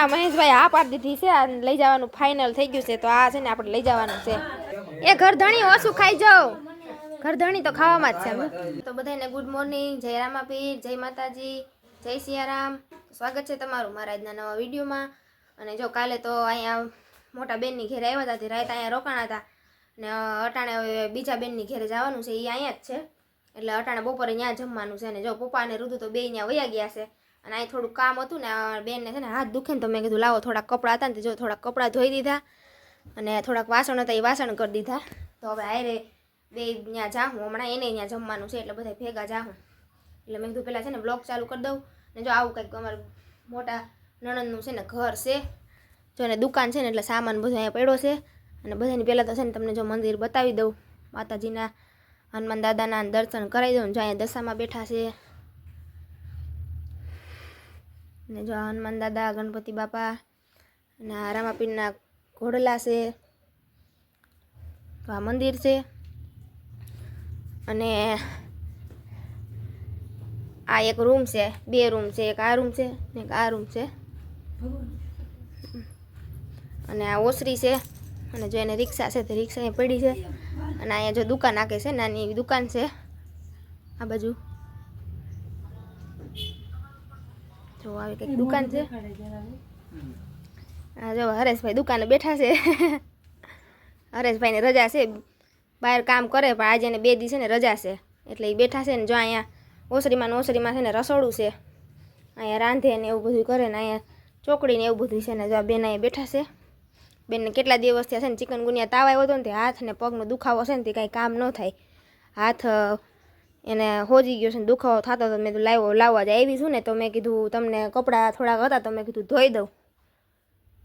આ મહેશભાઈ આ પાડી દીધી છે આ લઈ જવાનું ફાઇનલ થઈ ગયું છે. તો આ છે ને આપણે લઈ જવાનું છે. એ ઘરધણી ઓછું ખાઈ જાઓ. ઘરધણી તો ખાવામાં જ છે. તો બધાને ગુડ મોર્નિંગ જય રામાપીર, જય માતાજી, જય સિયારામ. સ્વાગત છે તમારું મારા આજના નવા વિડીયોમાં. અને જો કાલે તો અહીંયા મોટા બેનની ઘેરે આવ્યા હતા રાત અહીંયા રોકાણા હતા. ને અટાણે હવે બીજા બેનની ઘેરે જવાનું છે એ અહીંયા જ છે. એટલે અટાણે બપોરે ત્યાં જમવાનું છે. ને જો પપ્પા અને રુદુ તો બે ત્યાં વયા ગયા છે. અને અહીં થોડું કામ હતું ને બેનને છે ને હાથ દુખે ને તો મેં કીધું, લાવો થોડાક કપડાં હતા ને તો જો થોડાક કપડાં ધોઈ દીધા અને થોડાક વાસણ હતા એ વાસણ કરી દીધા. તો હવે આયરે બે ત્યાં જાઉં હમણાં એને ત્યાં જમવાનું છે એટલે બધા ભેગા જાઉં એટલે મેં કીધું પહેલાં છે ને બ્લોગ ચાલુ કરી દઉં ને જો આવું કંઈક અમારું મોટા નણંદનું છે ને ઘર છે, જો ને દુકાન છે ને એટલે સામાન બધો અહીંયા પડ્યો છે અને બધાની પહેલાં તો છે ને તમને જો મંદિર બતાવી દઉં. માતાજીના હનુમાન દાદાના દર્શન કરાવી દઉં જો અહીંયા દશામાં બેઠા છે. ને જો હનુમાન દાદા, ગણપતિ બાપા અને રામાપીરના ઘોડલા છે, તો આ મંદિર છે. અને આ એક રૂમ છે, બે રૂમ છે, એક આ રૂમ છે ને એક આ રૂમ છે. અને આ ઓસરી છે, અને જો એને રિક્ષા છે તો રિક્ષા અહીં પડી છે. અને અહીંયા જો દુકાન નાખે છે, નાની એવી દુકાન છે. આ બાજુ. જો આવી કંઈક દુકાન છે. હા જો હરેશભાઈ દુકાને બેઠા છે. હરેશભાઈને રજા છે. બહાર કામ કરે પણ આજે એને બે દિવસે ને રજા છે. એટલે એ બેઠા છે ને જો અહીંયા ઓસરીમાં ઓસરીમાં છે ને રસોડું છે. અહીંયા રાંધે ને એવું બધું કરે ને અહીંયા ચોકડી ને એવું બધું છે ને જો આ બેન અહીંયા બેઠા છે. બેનને કેટલા દિવસ થયા છે ને ચિકન ગુનિયા તાવ આવ્યો હતો ને તે હાથ ને પગનો દુખાવો છે ને તે કાંઈ કામ ન થાય. હાથ એને હોજી ગયો છે દુખાવો થતો હતો મેં તો લાવ્યો લાવવા જ આવી છું ને. તો મેં કીધું, તમને કપડાં થોડાક હતા તો મેં કીધું, ધોઈ દઉં.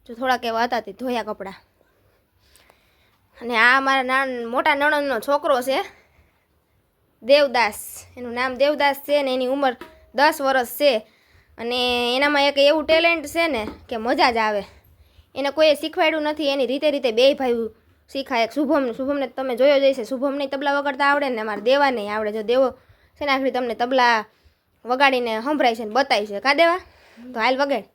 જો થોડાક એવા હતા તે ધોયા કપડાં. અને આ મારા નાન, મોટા નણંદનો છોકરો છે, દેવદાસ. એનું નામ દેવદાસ છે ને એની ઉંમર દસ વર્ષ છે. અને એનામાં એક એવું ટેલેન્ટ છે ને કે મજા જ આવે. એને કોઈએ શીખવાડ્યું નથી, એની રીતે રીતે બે ભાઈ શીખાય. એક શુભમ શુભમને તમે જોયો જ હશે. શુભમને તબલા વગાડતા આવડે ને અમારે દેવા નહીં આવડે. જો દેવો છે ને આખરી તમને તબલા વગાડીને સંભળાય છે ને બતાવી છે. કા દેવા? તો હાલ વગાડ.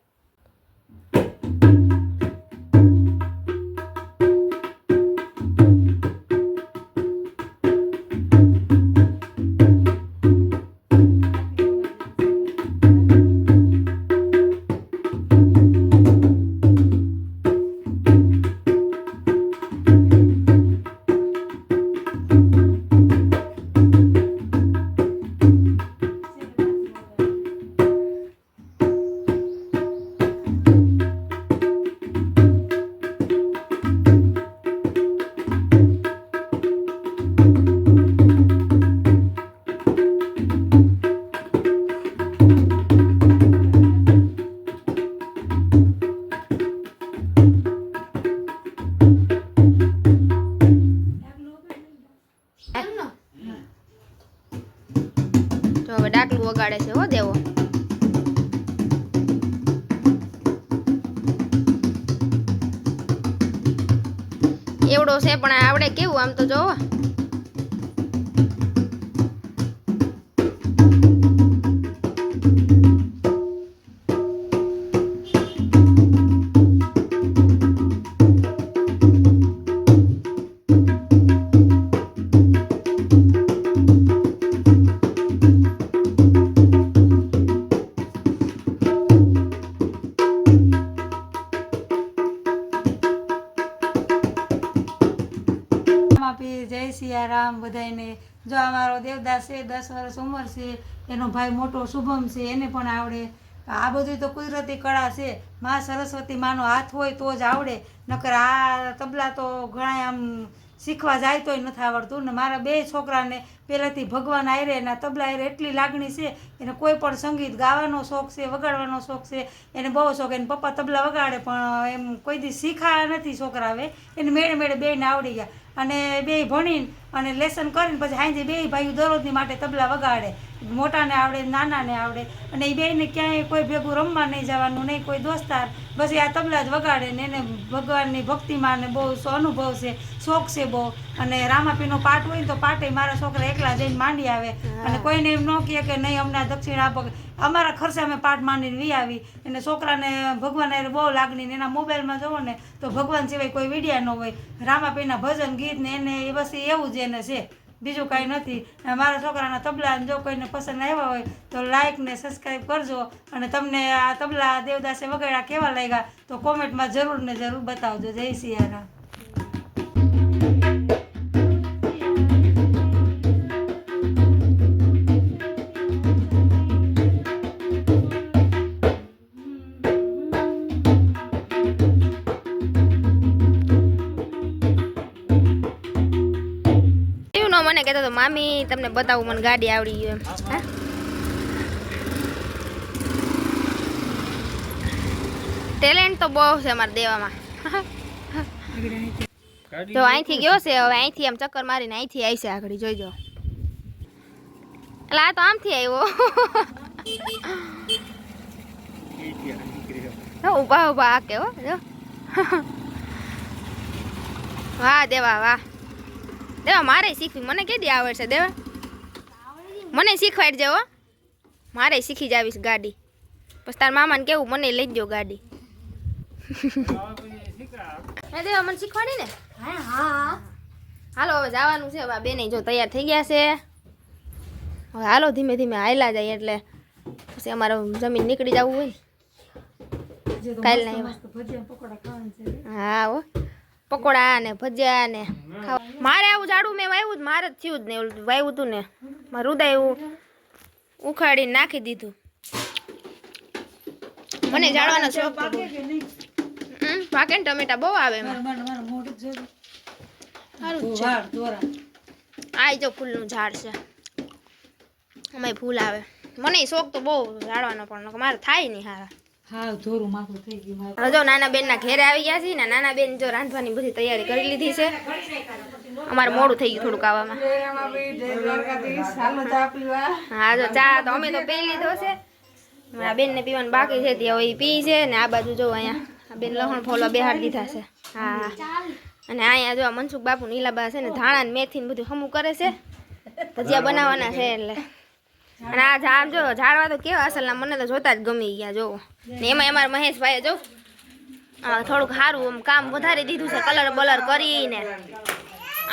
તો હવે ડાકલું વગાડે છે હો દેવો. એવડો છે પણ આવડે કેવું આમ તો જોવો. છે એનો ભાઈ મોટો શુભમ છે, એને પણ આવડે. આ બધું તો કુદરતી કળા છે. મા સરસ્વતી માનો હાથ હોય તો જ આવડે. નકર આ તબલા તો ઘણા આમ શીખવા જાય તોય નથી આવડતું. ને મારા બે છોકરાને પહેલાંથી ભગવાન આયરે એના તબલા આયરે એટલી લાગણી છે. એને કોઈ પણ સંગીત ગાવાનો શોખ છે, વગાડવાનો શોખ છે. એને બહુ શોખ, એને પપ્પા તબલા વગાડે, પણ એમ કોઈ દી શીખા નથી છોકરાવે. એને મેળે મેળે બેને આવડી ગયા. અને બે ભણીને અને લેસન કરીને પછી સાંજે બે ભાઈઓ દરરોજની માટે તબલા વગાડે. મોટાને આવડે નાનાને આવડે. અને એ બેને ક્યાંય કોઈ ભેગું રમવા નહીં જવાનું નહીં કોઈ દોસ્તાર. બસ આ તબલા જ વગાડે ને એને ભગવાનની ભક્તિમાં ને બહુ સો- અનુભવ છે શોખ છે બહુ. અને રામાપીનો પાઠ હોય ને તો પાઠે મારા છોકરા એકલા જઈને માંડી આવે. અને કોઈને એમ ન કહે કે નહીં અમને દક્ષિણ આપો. અમારા ખર્ચે અમે પાઠ માંડીને વી આવી. અને છોકરાને ભગવાન બહુ લાગણી ને એના મોબાઈલમાં જવો ને તો ભગવાન સિવાય કોઈ વિડિયા ન હોય. રામાપીના ભજન ગીત ને એને એ બસ એવું જ એને છે. બીજું કાંઈ નથી. મારા છોકરાના તબલા જો કોઈને પસંદ આવ્યા હોય, તો લાઈક ને સબસ્ક્રાઈબ કરજો. અને તમને આ તબલા દેવદાસે વગાડ્યા કેવા લાગ્યા, તો કોમેન્ટમાં જરૂર ને જરૂર બતાવજો. જય સિયારામ. મામી તમને બતાવું મને ગાડી આવડી ગયું એમ. હા. ટેલેન્ટ તો બહુ છે અમારે દેવામાં. જો અહીંથી ગયો છે. હવે અહીંથી આમ ચક્કર મારીને અહીંથી આવી છે આગળ જોઈજો એટલે આ તો આમથી આવ્યો. ઊભા ઊભા આ કે હો જો. વાહ દેવા વાહ. દેવા મારે શીખવી. મને કેદી આવડશે દેવા? મને શીખવાડજે હો. મારે શીખી જાવીશ ગાડી. પછી તાર મામાને કેવું મને લઈ દો ગાડી. હે દેવા મને શીખવાડી ને? હા હા. હાલો હવે જવાનું છે. હવે બેને જો તૈયાર થઈ ગયા છે. હવે હાલો ધીમે ધીમે હાયલા જાય એટલે પછી અમારે જમીન નીકળી જવું હોય કાલ હા હો. પકોડા ને ભજીયા ને ખાવા. મારે આવું ઝાડું મેં વાવ્યું જ મારે જ થયું જ ને ઓલું વાવ્યું હતું ને. મારું હૃદય એવું ઉખાડીને નાખી દીધું. મને ઝાડવાનો શોખ પાકે ને ટમેટા બહુ આવે આ જો ફૂલનું ઝાડ છે. અમે ફૂલ આવે. મને શોખ તો બહુ ઝાડવાનો પણ મારે થાય નહીં હારા. જો નાના બેનના ઘેરે આવી ગયા છે ને, નાના બેન જો રાંધવાની બધી તૈયારી કરી લીધી છે. અમારે મોડું થઈ ગયું થોડુંક આવવામાં હા, જો ચા તો અમે તો પી લીધો છે. મારા બેનને પીવાનું બાકી છે, તે હવે પી છે ને આ બાજુ જો અહીંયા આ બેન લહણ ફોલો બેહાર દીધા છે. હા અને અહીંયા જો આ મનસુખ બાપુ નીલાબા છે ને ધાણા ને મેથી ને બધું હમું કરે છે. ભજીયા બનાવવાના છે એટલે. અને આ ઝાડ જો, ઝાડવા તો કેવા અસલના મને તો જોતા જ ગમી ગયા, જો. ને એમાં અમારા મહેશભાઈએ જો થોડુંક સારું કામ વધારી દીધું છે, કલર બલર કરીને.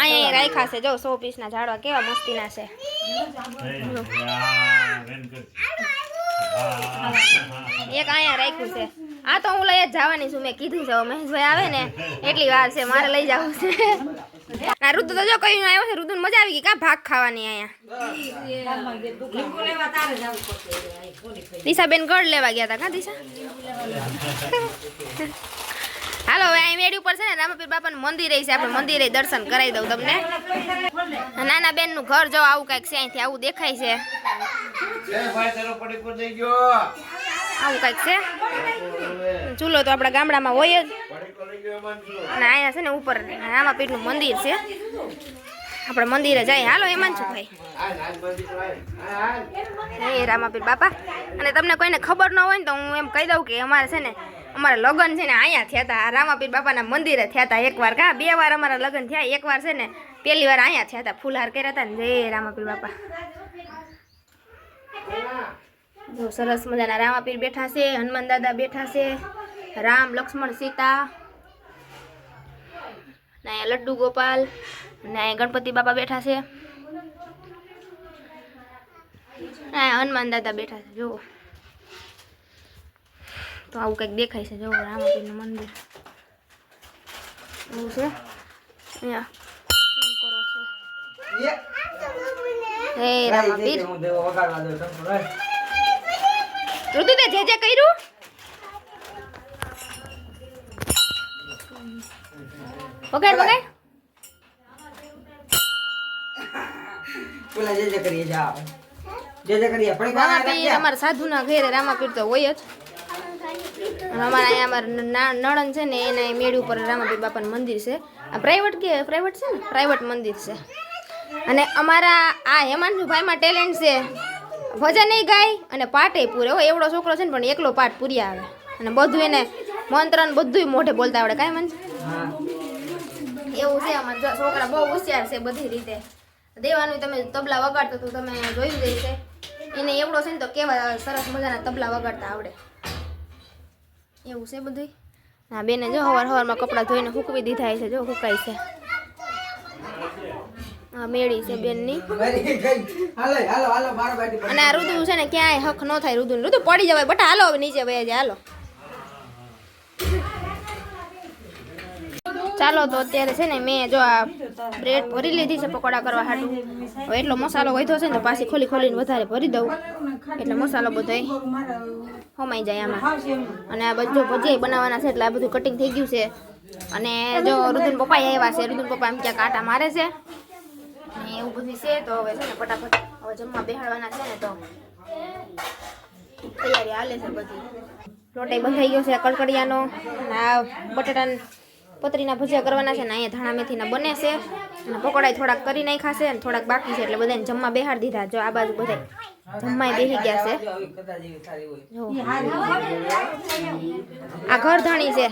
અહીંયા રાખ્યા છે, જો, સો પીસના ઝાડવા કેવા મસ્તીના છે. એક અહીંયા રાખ્યું છે. આ તો હું લઈ જ જવાની છું, મેં કીધું છે મહેશભાઈ આવે ને, એટલી વાર છે, મારે લઈ જવું છે. આ ઋતુ તો જો કઈ આવ્યો છે ઋતુ મજા આવી ગઈ કા ભાગ ખાવાની અહીંયા. દિશાબેન ગઢ લેવા ગયા હતા કા દિશા? હાલો, હવે અહીં વેડી ઉપર છે ને, રામપીર બાપાનું મંદિર છે, આપણે મંદિરે દર્શન કરાવી દઉં તમને. નાના બેનનું ઘર જો આવું કંઈક છે, અહીંથી આવું દેખાય છે. આવું કંઈક છે. ચૂલો તો આપણા ગામડામાં હોય જ. અને અહીંયા છે ને ઉપર રામાપીઠનું મંદિર છે. આપણે મંદિરે જાય હાલો એમાં શું ભાઈ. એ રામાપીર બાપા. અને તમને કોઈને ખબર ન હોય ને તો હું એમ કહી દઉં કે અમારે છે ને, અમારા લગ્ન છે ને અહીંયા થયા હતા. રામાપીર બાપાના મંદિરે થયા હતા એકવાર કા, બે વાર અમારા લગ્ન થયા. એકવાર છે ને, પહેલી વાર અહીંયા થયા હતા. ફૂલહાર કર્યા હતા ને. જય રામાપીર બાપા. જો સરસ મજાના રામાપીર બેઠા છે, હનુમાન દાદા બેઠા છે, રામ, લક્ષ્મણ, સીતા. ને અહીંયા લડ્ડુ ગોપાલ ને અહીંયા ગણપતિ બાપા બેઠા છે. હનુમાન દાદા બેઠા છે જુઓ. તો આવું કંઈક દેખાય છે જુઓ રામાપીરનું મંદિર. એવું છે? અહીંયા. કરો છો હે રામાપીર ઋતુ તે જે જે કર્યું? વગાડ વગાડ બોલા જે જે કરીએ જા જે જે કરીએ પણ રામાપીર અમારા સાધુના ઘેરે રામાપીર તો હોય જ. અમારા અહીંયા અમારા નણંદ છે ને એના મેળ ઉપર રામાપીર બાપાનું મંદિર છે. આ પ્રાઇવેટ કે પ્રાઇવેટ છે ને? પ્રાઇવેટ મંદિર છે. અને અમારા આ હેમાંશુભાઈમાં ટેલેન્ટ છે. ભજન નહીં ગાય અને પાટે પૂરે. હો એવડો છોકરો છે ને પણ એકલો પાઠ પૂરી આવે. અને બધું એને મંત્ર ને બધું મોઢે બોલતા આવડે. કાંઈ મન એવું છે અમારા છોકરા બહુ હોશિયાર છે બધી રીતે. દેવાનું તમે તબલા વગાડતો તો તમે જોયું જ છે એને એવડો છે ને તો કેવા સરસ મજાના તબલા વગાડતા આવડે. એવું છે બધું હા બેને જો હવાર હવારમાં કપડાં ધોઈને સૂકવી દીધા છે જો સુકાય છે. હા મેળી છે બેનની. હાલો હાલો હાલો મારા બાજુ અને આ રુદુ છે ને ક્યાંય હક ન થાય રુદુ રુદુ પડી જવાય બટા હાલો હવે નીચે વહી જાય હાલો. ચાલો તો અત્યારે છે ને મેં જો આ બ્રેડ ભરી લીધી છે પકોડા કરવા હાટું. હવે એટલો મસાલો વધ્યો છે ને પાછી ખોલી ખોલીને વધારે ભરી દઉં. એટલે મસાલો બધો હમાઈ જાય આમાં. અને આ બધું ભજીયા બનાવવાના છે એટલે આ બધું કટિંગ થઈ ગયું છે. અને જો રુદન પપ્પા આવ્યા છે. રુદન પપ્પા એમ ક્યાંક આટા મારે છે. અને એવું બધું છે. તો હવે છે ને ફટાફટ હવે જમવા બેહાડવાના છે ને તો તૈયારી હાલે છે બધી. લોટાઈ બંધાઈ ગયો છે કડકડિયાનો. આ બટાટા પતરીના ભજીયા કરવાના છે ને અહીંયા ધાણા મેથીના બને છે. અને પકોડા થોડાક કરી નાખ્યા છે અને થોડાક બાકી છે એટલે બધાને જમવા બેહાડી દીધા. જો આ બાજુ બધા જમવાય બેસી ગયા છે. આ ઘર ધણી છે.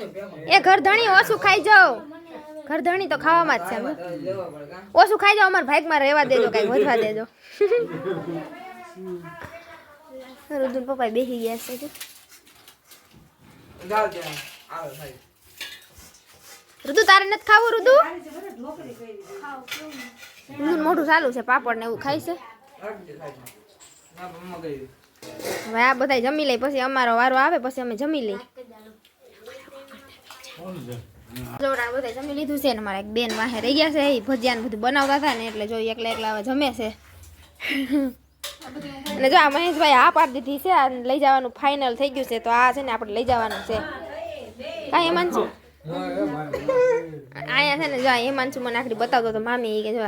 એ ઘર ધણી ઓછું ખાઈ જાઓ. ઘર ધણી તો ખાવામાં જ છે? ઓછું ખાઈ જાઓ, અમારા ભાગમાં રહેવા દેજો, કઈ વધવા દેજો. રુદુલ પપ્પા બેસી ગયા છે રુદુ તારે નથી ખાવું રુદુ રુદુ મોઢું ચાલુ છે, પાપડ ને એવું ખાય છે. હવે આ બધા જમી લઈ પછી અમારો વારો આવે, પછી અમે જમી લઈ જોડાણ બધા જમી લીધું છે ને મારા એક બેન વાહે રહી ગયા છે, એ ભજીયા બધું બનાવતા હતા ને એટલે જો એકલા એકલા હવે જમે છે. અને જો આ મહેશભાઈ આ પાડી દીધી છે, આ લઈ જવાનું ફાઇનલ થઈ ગયું છે, તો આ છે ને આપણે લઈ જવાનું છે. કાંઈ એમાં છું. અહીંયા છે ને, જો હેમાંશુ મને આખરી બતાવતો તો મામી કે જો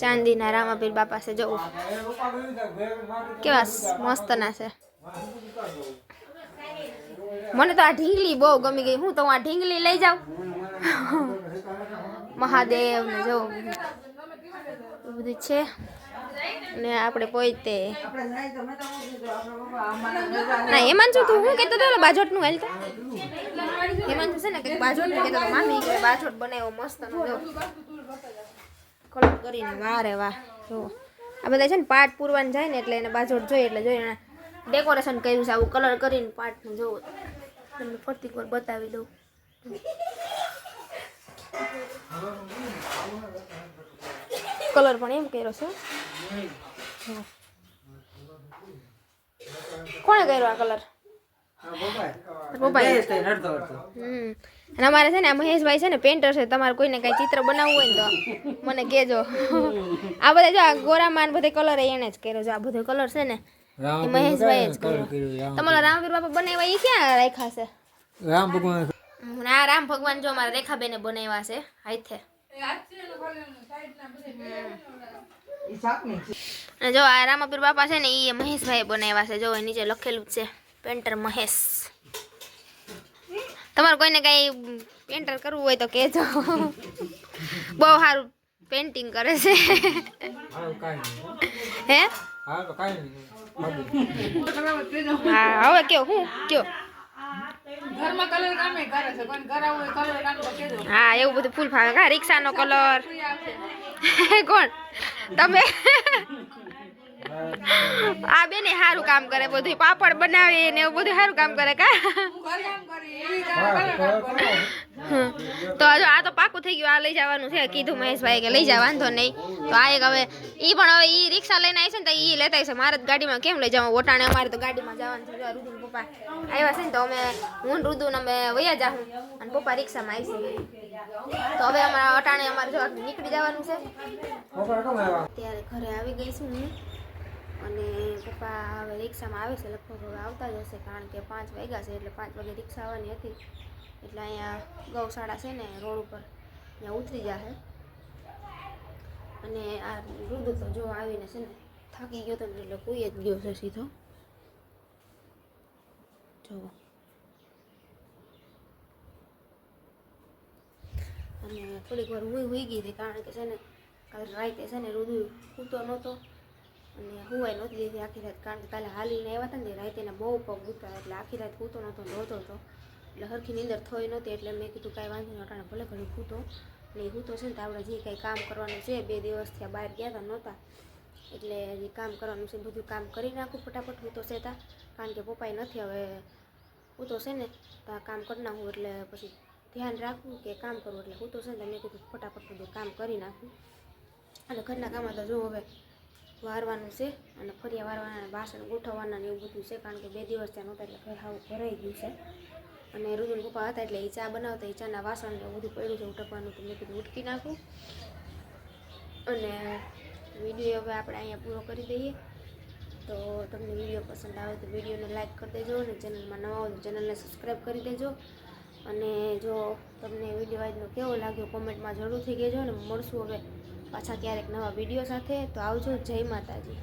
ચાંદીના રામાપીર બાપા છે જવું કેવા મસ્ત મસ્તના છે. મને તો આ ઢીંગલી બહુ ગમી ગઈ. હું તો આ ઢીંગલી લઈ જાઉં. મહાદેવ ને જો બધું છે. ને આપણે પોઈતે ના હેમાંશુ તું હું કહેતો હતો? બાજોટનું હાલતા હેમાંશુ છે ને કંઈક બાજોટનું કહેતો તો મામી, કે બાજોટ બનાવ્યો મસ્ત જો. કલર કરીને વાહ રે વાહ જો આ બધા છે ને પાટ પૂરવાનું જાય ને એટલે એને બાજોટ જોઈએ, એટલે જોઈએ એને ડેકોરેશન કર્યું છે, આવું કલર કરીને પાટનું જોવો તમને ફરતી વાર બતાવી દઉં. કલર પણ એમ કર્યો છે. કોણે કર્યો આ કલર? અને અમારે છે ને મહેશભાઈ છે ને પેન્ટર છે. તમારે કોઈને કઈ ચિત્ર બનાવવું હોય ને તો મને કહેજો. આ બધા જો આ ગોરામાં બધે કલર એને જ કર્યો છે. આ બધો કલર છે ને મહેશભાઈ જ કર્યો. તમારા રામવીર બાપા બનાવ્યા એ ક્યાં રાખ્યા છે? રામ ભગવાન. ના આ રામ ભગવાન જો અમારા રેખાબેને બનાવ્યા છે. હાથે જો આ રામાપીર બાપા છે ને એ મહેશભાઈ બનાવ્યા છે. જો નીચે લખેલું જ છે. પેન્ટર મહેશ. તમારે કોઈને કઈ પેન્ટર કરવું હોય તો કહેજો. બહુ સારું પેન્ટિંગ કરે છે. હે? હા હવે કયો હું કયો? હા એવું બધું ફૂલ ફાવે. કા રિક્ષાનો કલર કોણ? તમે? આ બેને સારું કામ કરે બધું પાપડ બનાવે ને એવું બધું સારું કામ કરે કા? તો હજુ આ તો પાકું થઈ ગયું આ લઈ જવાનું છે. કીધું મહેશભાઈ કે લઈ જવાનું વાંધો નહીં. તો આ એક હવે ઈ પણ હવે ઈ રિક્ષા લઈને આવી છે ને તો એ લેતા છે. મારે ગાડીમાં કેમ લઈ જવાનું? ઓટાણે અમારે તો ગાડીમાં જવાનું છે. રુદુન પપ્પા આવ્યા છે ને તો અમે હું ને રુદુન અમે વયા જાઉં અને પપ્પા રિક્ષામાં આવી છે. તો હવે અમારા અટાણે અમારે જો નીકળી જવાનું છે. ત્યારે ઘરે આવી ગઈ છું હું. અને પપ્પા હવે રિક્ષામાં આવે છે, લગભગ હવે આવતા જ હશે, કારણ કે પાંચ વાગ્યા છે, એટલે પાંચ વાગે રિક્ષા આવવાની હતી. એટલે અહીંયા ગૌશાળા છે ને, રોડ ઉપર. અહીંયા ઉતરી જશે અને આ રુદુ તો જો આવીને છે ને, થાકી ગયો તો ને, એટલે કોઈ જ ગયો છે સીધો. જોવો અને થોડીક વાર હું હુઈ ગઈ હતી, કારણ કે છે ને, કાલે રાતે છે ને રુદુ સૂતો નહોતો. અને હુવાય નહોતી દીધી આખી રાત કારણ કે કાલે હાલીને આવ્યા હતા ને રાતે એના બહુ પગ દુખતા એટલે આખી રાત સૂતો નહોતો રોતો હતો એટલે હરખી નીંદર થઈ નહોતી એટલે મેં કીધું કાંઈ વાંધો નહીં, અટાણે ભલે સૂતો ને હું તો છે ને તો આપણે જે કાંઈ કામ કરવાનું છે, બે દિવસથી થયા બહાર ગયા હતા નહોતા. એટલે જે કામ કરવાનું છે બધું કામ કરી નાખું ફટાફટ, હું તો તા કારણ કે પપ્પાએ નથી હવે, હું તો છે ને, તો આ કામ કરી નાખું એટલે પછી ધ્યાન રાખવું કે કામ કરવું એટલે હું તો છે ને તો મેં કીધું ફટાફટ બધું કામ કરી નાખું. અને ઘરના કામમાં તો જો હવે વારવાનું છે અને ફરિયા વારવાના વાસણ ગોઠવવાના ને એવું બધું છે કારણ કે બે દિવસ ત્યાં નહોતા એટલે ઘર હાવ ભરાઈ ગયું છે. અને રુદન પપ્પા હતા એટલે એ ચા બનાવતા એ ચાના વાસણ ને બધું પડ્યું છે ઉટકવાનું તો મેં કીધું ઉટકી નાખું. અને વીડિયો હવે આપણે અહીંયા પૂરો કરી દઈએ. તો તમને વીડિયો પસંદ આવે તો વિડીયોને લાઇક કરી દેજો અને ચેનલમાં નવા હોય તો ચેનલને સબસ્ક્રાઈબ કરી દેજો. અને જો તમને વીડિયો આજનો કેવો લાગ્યો કોમેન્ટમાં જરૂરથી કહેજો અને મળશું હવે પાછા ક્યારેક નવા વીડિયો સાથે તો આવજો. જય માતાજી.